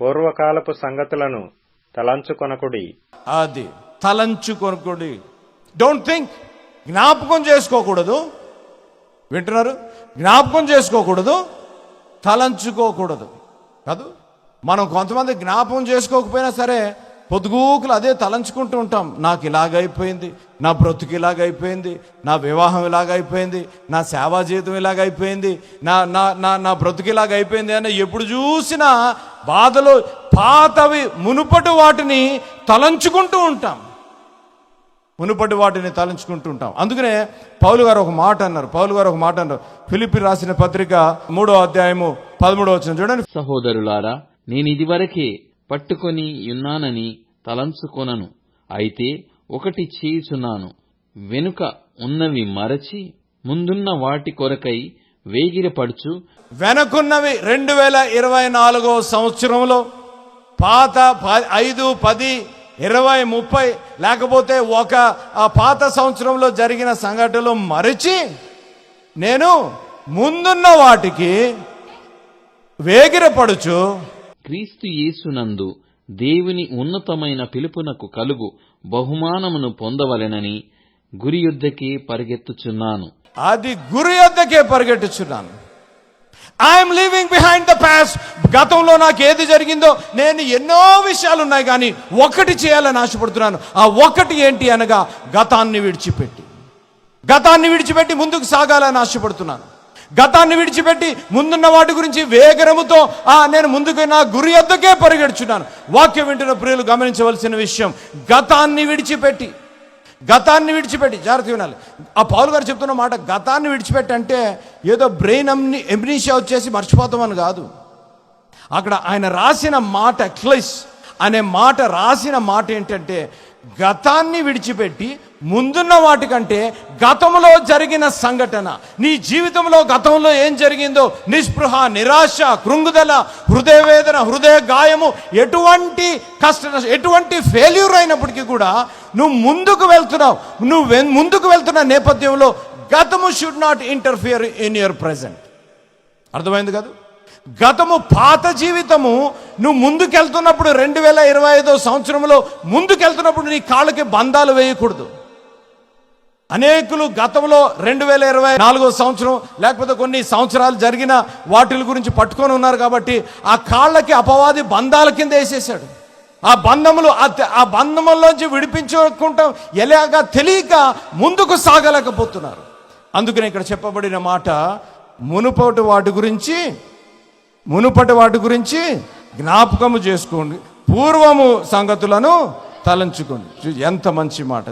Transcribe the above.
పూర్వకాలపు సంగతులను తలంచుకొనకుడి. అది తలంచుకొనకుడి. Don't think జ్ఞాపకం చేసుకోకూడదు. వింటున్నారు? జ్ఞాపకం చేసుకోకూడదు. తలంచుకోకూడదు. కాదు? మనం కొంతమంది జ్ఞాపకం చేసుకోకపోయినా సరే పొద్దుగూకులు అదే తలంచుకుంటూ ఉంటాం. నాకు ఇలాగైపోయింది నా బ్రతుకు ఇలాగైపోయింది నా వివాహం ఇలాగైపోయింది నా సేవా జీవితం ఇలాగైపోయింది నా నా నా నా బ్రతుకు ఇలాగైపోయింది అని ఎప్పుడు చూసినా బాధలో పాతవి మునుపటి వాటిని తలంచుకుంటూ ఉంటాం. మునుపటి వాటిని తలంచుకుంటూ ఉంటాం. అందుకనే పౌలు గారు ఒక మాట అన్నారు. పౌలు గారు ఒక మాట అన్నారు. ఫిలిపి రాసిన పత్రిక మూడో అధ్యాయము పదమూడో వచ్చిన చూడండి. సహోదరులారా నేను నేనిదివరకే పట్టుకొని యున్నానని తలంచుకొనను. అయితే ఒకటి చేయుచున్నాను. వెనుక ఉన్నవి మరచి ముందున్న వాటి కొరకై వేగిరపడుచు వెనకున్నవి రెండు వేల ఇరవై నాలుగో సంవత్సరంలో పాత ప- ఐదు పది ఇరవై ముప్పై లేకపోతే ఒక ఆ పాత సంవత్సరంలో జరిగిన సంఘటనలు మరచి నేను ముందున్న వాటికి వేగిరపడుచు క్రీస్తు యేసునందు దేవుని ఉన్నతమైన పిలుపునకు కలుగు బహుమానమును పొందవలెనని గురి యుద్ధకి పరిగెత్తుచున్నాను. అది గురి యుద్ధకే పరిగెట్టుచున్నాను I'm leaving behind the past గతంలో నాకు ఏది జరిగిందో నేను ఎన్నో విషయాలు ఉన్నాయి కానీ ఒకటి చేయాలని ఆశపడుతున్నాను. ఆ ఒకటి ఏంటి అనగా గతాన్ని విడిచిపెట్టి. గతాన్ని విడిచిపెట్టి ముందుకు సాగాలని ఆశపడుతున్నాను. గతాన్ని విడిచిపెట్టి ముందున్న వాటి గురించి వేగరముతో ఆ నేను ముందుకు నా గురి ఎద్దకే పరిగెడుచున్నాను. వాక్యం వింటున్న ప్రియులు గమనించవలసిన విషయం గతాన్ని విడిచిపెట్టి గతాన్ని విడిచిపెట్టి జాగ్రత్త వినాలి. ఆ పావులు గారు చెప్తున్న మాట గతాన్ని విడిచిపెట్టి అంటే ఏదో బ్రెయిన్ అమ్ని ఎమ్నీషియా వచ్చేసి మర్చిపోతామని కాదు. అక్కడ ఆయన రాసిన మాట క్లైస్ అనే మాట రాసిన మాట ఏంటంటే గతాన్ని విడిచిపెట్టి ముందున్న వాటికంటే గతంలో జరిగిన సంఘటన నీ జీవితంలో గతంలో ఏం జరిగిందో నిస్పృహ నిరాశ కృంగుదల హృదయ వేదన హృదయ గాయము ఎటువంటి కష్ట ఎటువంటి ఫెయిల్యూర్ అయినప్పటికీ కూడా నువ్వు ముందుకు వెళ్తున్నావు. నువ్వు వెన్- ముందుకు వెళ్తున్న నేపథ్యంలో గతము should not interfere in your present అర్థమైంది కదా? గతము పాత జీవితము నువ్వు ముందుకెళ్తున్నప్పుడు రెండు వేల ఇరవై ఐదో సంవత్సరంలో ముందుకెళ్తున్నప్పుడు నీ కాళ్ళకి బంధాలు వేయకూడదు. అనేకులు గతంలో రెండు వేల ఇరవై నాలుగో సంవత్సరం లేకపోతే కొన్ని సంవత్సరాలు జరిగిన వాటిల గురించి పట్టుకొని ఉన్నారు కాబట్టి ఆ కాళ్ళకి అపవాది బంధాల కింద వేసేసాడు ఆ బంధములు ఆ బంధముల్లోంచి విడిపించుకుంటాం ఎలాగా తెలియక ముందుకు సాగలేకపోతున్నారు. అందుకనే ఇక్కడ చెప్పబడిన మాట మునుపటి వాటి గురించి మునుపటి వాటి గురించి జ్ఞాపకము చేసుకోండి. పూర్వము సంగతులను తలంచుకోండి. ఎంత మంచి మాట.